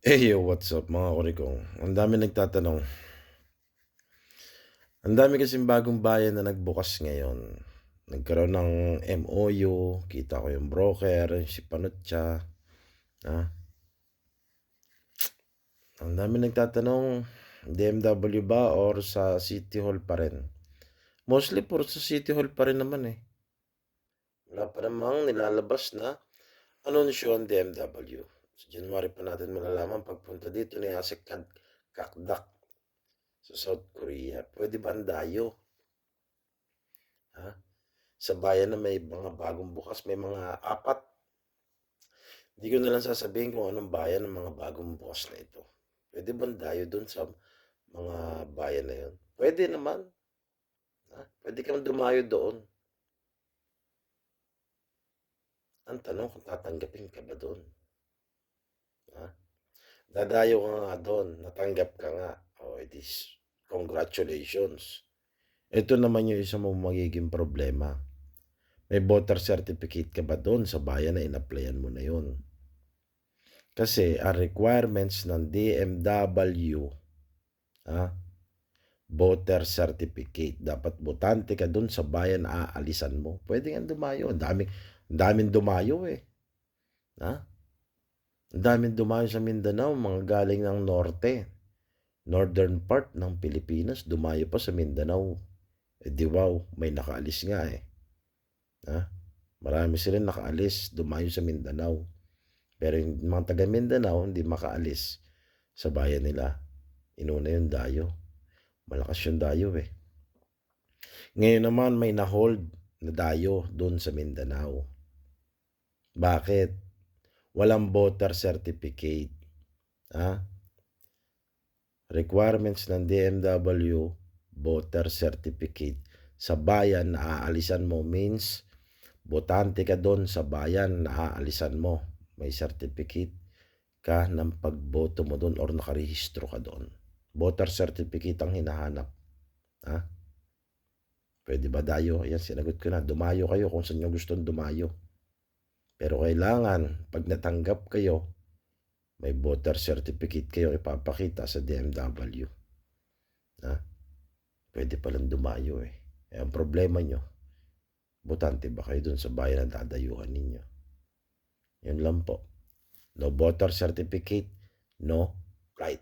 Hey yo, what's up mga kurikong? Ang dami nagtatanong. Ang dami kasing bagong bayan na nagbukas ngayon. Nagkaroon ng MOU, kita ko yung broker, si Panutsa. Ha? Ang dami nagtatanong, DMW ba or sa City Hall pa rin? Mostly puro sa City Hall pa rin naman eh. Wala pa namang nilalabas na anunsyo ang DMW. Sa January pa natin malalaman pagpunta dito ni Kak- Kakdak sa South Korea. Pwede ba ang dayo? Ha? Sa bayan na may mga bagong bukas, may mga apat. Hindi ko na lang sasabihin kung anong bayan ng mga bagong bukas na ito. Pwede ba dayo doon sa mga bayan na yun? Pwede naman. Ha? Pwede kang dumayo doon. Ang tanong kung tatanggapin ka ba doon? Ha? Dadayo ka nga doon, natanggap ka nga. Oh, it is congratulations. Ito naman yung isa mong magiging problema. May voter certificate ka ba doon sa bayan na in-applyan mo na yun? Kasi ang requirements ng DMW, ha, voter certificate. Dapat botante ka doon sa bayan aalisan mo. Pwede nga dumayo. Daming, daming dumayo eh. Ha? Ang daming dumayo sa Mindanao, mga galing ng norte. Northern part ng Pilipinas, dumayo pa sa Mindanao. Eh di wow, may nakaalis nga eh. Ha? Marami sila nakaalis, dumayo sa Mindanao. Pero yung mga taga Mindanao, hindi makaalis sa bayan nila. Inuna yung dayo. Malakas yung dayo eh. Ngayon naman may na-hold na dayo doon sa Mindanao. Bakit? Walang voter certificate. Ha? Requirements ng DMW, voter certificate. Sa bayan na aalisan mo means botante ka doon sa bayan na aalisan mo. May certificate ka ng pagboto mo doon or nakarehistro ka doon. Voter certificate ang hinahanap. Ha? Pwede ba dayo? Yan, sinagot ko na. Dumayo kayo kung saan nyo gustong dumayo. Pero kailangan, pag natanggap kayo, may voter certificate kayo ipapakita sa DMW. Ha? Pwede palang dumayo eh. Eh, ang problema nyo, botante ba kayo dun sa bayan na dadayuhan ninyo? Yun lang po. No voter certificate, no flight.